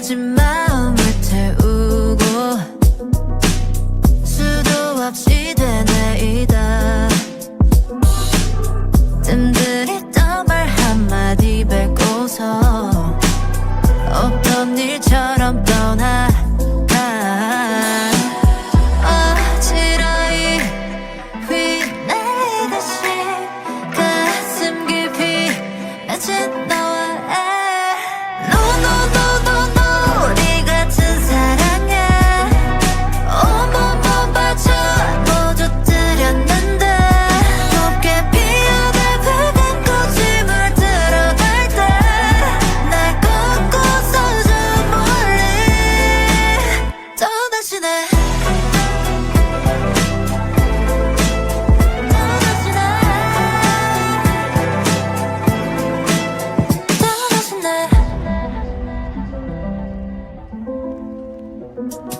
느껴진 마음을 태우고 수도 없이 되뇌이다. 뜸들이던 말 한마디 뱉고서 없던 일처럼 떠